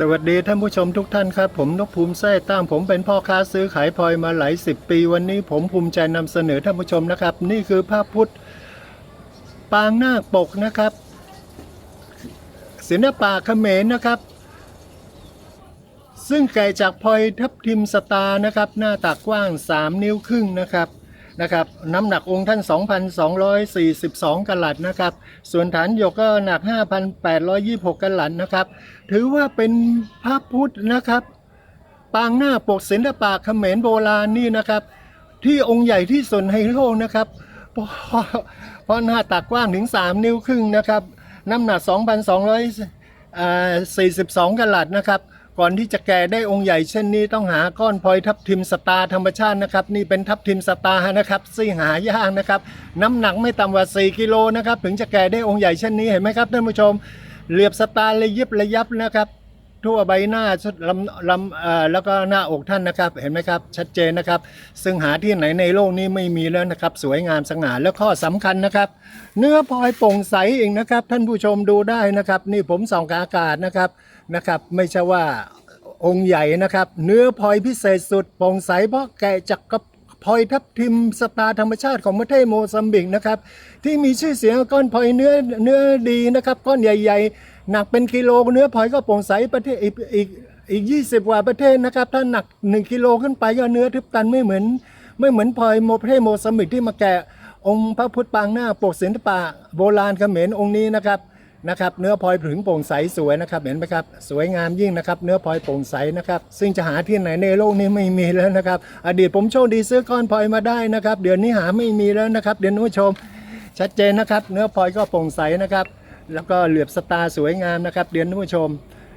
สวัสดีท่านผู้ชมทุกท่านครับ ผมนกภูมิแท้ตั้งผมเป็นพ่อค้าซื้อขายพลอยมาหลายสิบปี วันนี้ผมภูมิใจนำเสนอท่านผู้ชมนะครับ นี่คือภาพพุทธปางหน้าคปกนะครับ ศิลปะเขมรนะครับ ซึ่งแก่จากพลอยทับทิมสตานะครับ หน้าตักกว้าง 3 นิ้วครึ่งนะครับ นะครับน้ำหนักองค์ท่าน 2,242กะลัดนะครับ ส่วนฐานหยกก็หนัก 5,826กะลัดนะครับ ถือว่าเป็นพระพุทธนะครับ ปางหน้าปกศิลปะเขมรโบราณนี่นะครับ ที่องค์ใหญ่ที่สุดในโลกนะครับเพราะเพราะหน้าตักกว้างถึง 3 นิ้วครึ่งนะครับ น้ำหนัก 2,242กะลัดนะครับ ก่อนที่จะแก่ได้องค์ใหญ่เช่นนี้ต้องหาก้อนพลอยทับทิมสตาธรรมชาตินะครับ นี่เป็นทับทิมสตานะครับซี่หายากนะครับ น้ำหนักไม่ต่ำกว่า 4 กิโลนะครับ ถึงจะแก่ได้องค์ใหญ่เช่นนี้เห็นไหมครับท่านผู้ชม เหลือบสตาเลยยิบระยับนะครับ ทั่วใบหน้าลำลำแล้วก็หน้าอกท่านนะครับ เห็นไหมครับ ชัดเจนนะครับ ซึ่งหาที่ไหนในโลกนี้ไม่มีแล้วนะครับ สวยงามสง่าแล้วข้อสำคัญนะครับ เนื้อพลอยโปร่งใสเองนะครับ ท่านผู้ชมดูได้นะครับ นี่ผมส่องกบอากาศนะครับนะครับ ไม่ใช่ว่าองค์ใหญ่นะครับ เนื้อพลอยพิเศษสุดโปร่งใสเพราะแกะจากกระพลอยทับทิมสตาร์ธรรมชาติของประเทศโมซัมบิกนะครับ ที่มีชื่อเสียงก้อนพลอยเนื้อเนื้อดีนะครับ ก้อนใหญ่ ๆ หนักเป็นกิโลเนื้อพลอยก็โปร่งใสประเทศอีกอีกอีกยี่สิบกว่าประเทศนะครับ ถ้าหนักหนึ่งกิโลขึ้นไปก็เนื้อทึบตันไม่เหมือน ไม่เหมือนพลอยโมประเทศโมซัมบิกที่มาแกะองค์พระพุทธปางหน้าปกศิลปะโบราณเขมรองค์นี้นะครับนะครับ เนื้อพลอยผึงโปร่งใสสวยนะครับเห็นไหมครับ สวยงามยิ่งนะครับ เนื้อพลอยโปร่งใสนะครับ ซึ่งจะหาที่ไหนในโลกนี้ไม่มีแล้วนะครับ อดีตผมโชคดีซื้อก้อนพลอยมาได้นะครับ เดี๋ยวนี้หาไม่มีแล้วนะครับเดี๋ยวนู้ชม ชัดเจนนะครับ เนื้อพลอยก็โปร่งใสนะครับ แล้วก็เหลือบสตาร์สวยงามนะครับเรียนท่านผู้ชม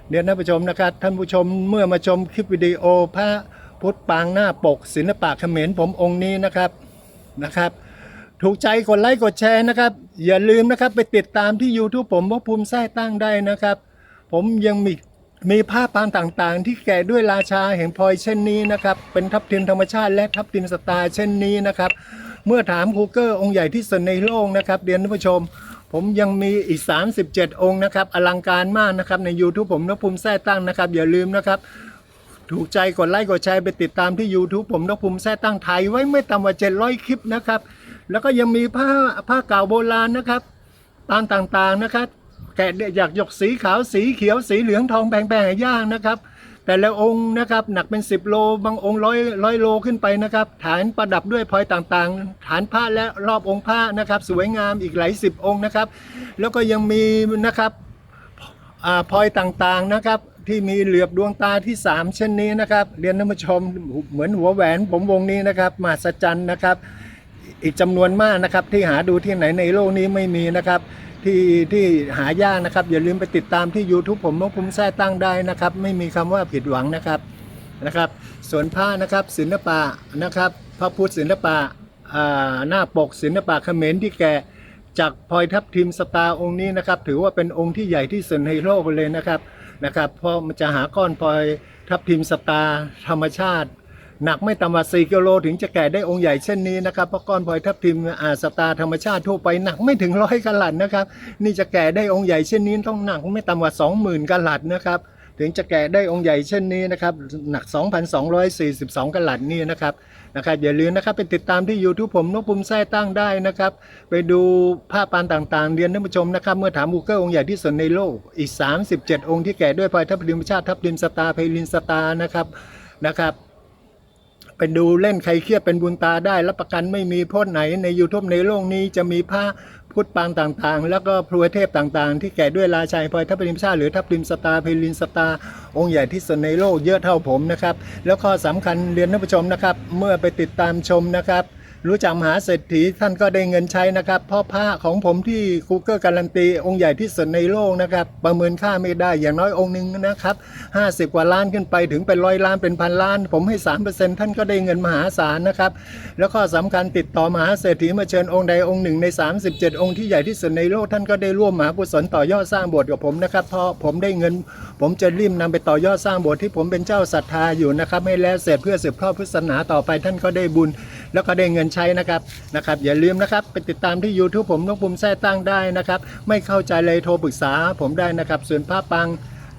เรียนท่านผู้ชมนะครับ ท่านผู้ชมเมื่อมาชมคลิปวิดีโอพระพุทธปางหน้าปก ศิลปะเขมรผมองค์นี้นะครับนะครับถูกใจกดไลค์กดแชร์นะครับ อย่าลืมนะครับไปติดตามที่ YouTube ผมว่าภูมิแท้ตั้งได้นะครับ ผมยังมีมีภาพปางต่างๆ ที่แกะด้วยราชาแห่งพลอยเช่นนี้นะครับ เป็นทับทิมธรรมชาติและทับทิมสตาร์เช่นนี้นะครับ เมื่อถามคูเกอร์องค์ใหญ่ที่สุดในโลกนะครับเรียนท่านผู้ชม ผมยังมีอีก 37 องค์นะครับ อลังการมากนะครับ ใน YouTube ผมนกภูมิแท้ตั้งนะครับ อย่าลืมนะครับ ถูกใจกดไลค์กดแชร์ไปติดตามที่ YouTube ผมนกภูมิแท้ตั้งไทยไว้ไม่ต่ำกว่า 700 คลิปนะครับ แล้วก็ยังมีผ้าผ้าเก่าโบราณนะครับปางต่างๆนะครับแกะอยากหยกสีขาวสีเขียวสีเหลืองทองแพงๆย่างนะครับ แต่ละองค์นะครับหนักเป็น 10 โลบางองค์ร้อยร้อยโลขึ้นไปนะครับ ฐานประดับด้วยพลอยต่างๆ ฐานผ้าและรอบองค์ผ้านะครับ สวยงามอีกหลายสิบองค์นะครับ แล้วก็ยังมีนะครับพลอยต่างๆนะครับที่มีเหลือบดวงตาที่ 3 เช่นนี้นะครับ เรียนท่านผู้ชมเหมือนหัวแหวนผมวงนี้นะครับมหัศจรรย์นะครับ อีกจำนวนมากนะครับที่หาดูที่ไหนในโลกนี้ไม่มีนะครับ ที่ที่หายากนะครับ อย่าลืมไปติดตามที่ YouTube ผมนกภูมิแท้ตั้งได้นะครับ ไม่มีคำว่าผิดหวังนะครับนะครับส่วนผ้านะครับศิลปะนะครับพระพุทธศิลปะหน้าปกศิลปะเขมรที่แกจากพลอยทับทิมสตาร์องค์นี้นะครับ ถือว่าเป็นองค์ที่ใหญ่ที่สุดในโลกเลยนะครับนะครับเพราะมันจะหาก้อนพลอยทับทิมสตาร์ธรรมชาติ หนักไม่ต่ำกว่า4กิโลถึงจะแก่ได้องค์ใหญ่เช่นนี้นะครับเพราะก้อนพลอยทับทิมอาสตาร์ธรรมชาติทั่วไปหนักไม่ถึงร้อยกะลัดนะครับ นี่จะแก่ได้องค์ใหญ่เช่นนี้ต้องหนักไม่ต่ำกว่า 20,000กะลัดนะครับถึงจะแก่ได้องค์ใหญ่เช่นนี้นะครับ หนัก 2,242กะลัดนี่นะครับนะครับอย่าลืมนะครับไปติดตามที่ YouTube ผมนกปุ่มแท้ตั้งได้นะครับ ไปดูภาพปานต่างๆ เรียนท่านผู้ชมนะครับ เมื่อถามบูเกอร์องค์ใหญ่ที่สุดในโลกอีก 37 องค์ที่แก่ด้วยพลอยทับทิมชาติทับทิมสตาร์เพลินสตาร์นะครับนะครับ ไปดูเล่นใครเครียดเป็นบุญตาได้รับประกันไม่มีโทษไหนใน YouTube ในโลกนี้จะมีผ้าพุทธปางต่างๆ แล้วก็พรวเทพต่างๆ ที่แก่ด้วยราชัยพลอยทัพริมชาหรือทัพริมสตาเพลินสตาองค์ใหญ่ที่สุดในโลกเยอะเท่าผมนะครับ แล้วข้อสำคัญเรียนท่านผู้ชมนะครับ เมื่อไปติดตามชมนะครับ รู้จักมหาเศรษฐีท่านก็ได้เงินใช้นะครับเพราะผ้าของผมที่คูเกอร์การันตีองค์ใหญ่ที่สุดในโลกนะครับ ประเมินค่าไม่ได้อย่างน้อยองค์หนึ่งนะครับ50กว่าล้านขึ้นไปถึงเป็นร้อยล้านเป็นพันล้าน ผมให้3%ท่านก็ได้เงินมหาศาลนะครับ แล้วก็สำคัญติดต่อมหาเศรษฐีมาเชิญองค์ใดองค์หนึ่งใน 37 องค์ที่ใหญ่ที่สุดในโลกท่านก็ได้ร่วมมหากุศลต่อยอดสร้างโบสถ์กับผมนะครับเพราะผมได้เงิน ผมจะรีบนำไปต่อยอดสร้างโบสถ์ที่ผมเป็นเจ้าศรัทธาอยู่นะครับให้แล้วเสร็จเพื่อสืบทอดพุทธศาสนาต่อไปท่านก็ได้บุญ แล้วก็ได้เงินใช้นะครับนะครับ อย่าลืมนะครับไปติดตามที่ YouTube ผมนกภูมิแท้ตั้งได้นะครับ ไม่เข้าใจเลยโทรปรึกษาผมได้นะครับ ส่วนภาพปัง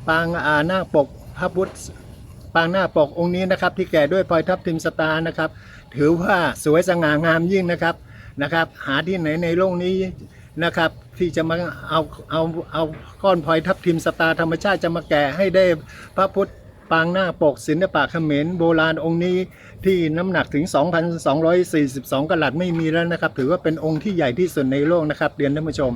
ปางอาหน้าปกพระพุทธปางหน้าปกองค์นี้นะครับ ที่แก่ด้วยพลอยทับทิมสตาร์นะครับ ถือว่าสวยสง่างามยิ่งนะครับนะครับ หาที่ไหนในโลกนี้นะครับที่จะมาเอาเอาเอาก้อนพลอยทับทิมสตาร์ธรรมชาติจะมาแกะให้ได้พระพุทธ ปางหน้าปกศิลปะเขมรโบราณองค์นี้ที่น้ำหนักถึง 2,242กะลัดไม่มีแล้วนะครับ ถือว่าเป็นองค์ที่ใหญ่ที่สุดในโลกนะครับเรียนท่านผู้ชม